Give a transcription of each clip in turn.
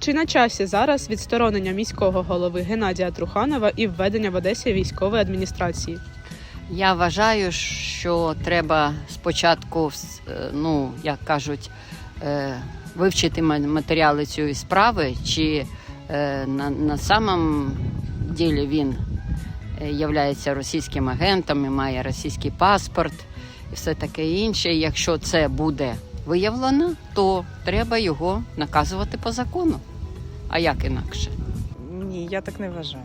Чи на часі зараз відсторонення міського голови Геннадія Труханова і введення в Одесі військової адміністрації? Я вважаю, що треба спочатку, е, ну як кажуть, е, вивчити матеріали цієї справи, чи е, на, на самом ділі він є російським агентом і має російський паспорт і все таке інше. Якщо це буде виявлено, то треба його наказувати по закону. А як інакше? Ні, я так не вважаю.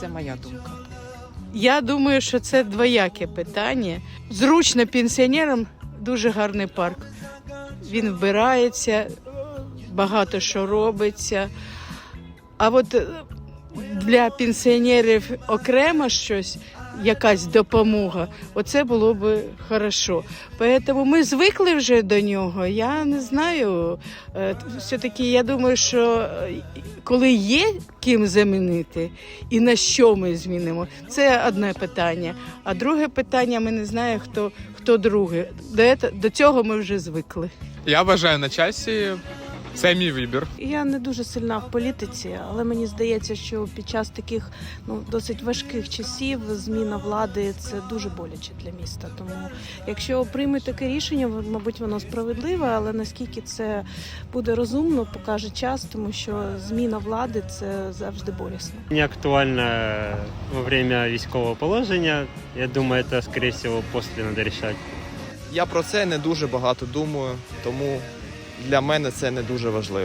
Це моя думка. Я думаю, що це двояке питання. Зручно пенсіонерам дуже гарний парк. Він вбирається, багато що робиться. А от для пенсіонерів окремо щось, якась допомога, оце було б хорошо. Тому ми звикли вже до нього. Я не знаю. Е, Все-таки я думаю, що е, коли є ким замінити і на що ми змінимо, це одне питання. А друге питання ми не знаємо, хто, хто другий. До, до цього ми вже звикли. Я вважаю на часі. Це мій вибір. Я не дуже сильна в політиці, але мені здається, що під час таких ну досить важких часів зміна влади це дуже боляче для міста. Тому якщо приймуть таке рішення, мабуть, воно справедливе, але наскільки це буде розумно, покаже час, тому що зміна влади це завжди болісно. Не актуально во время військового положення. Я думаю, це, скорее всего, після треба рішати. Я про це не дуже багато думаю, тому для мене це не дуже важливо.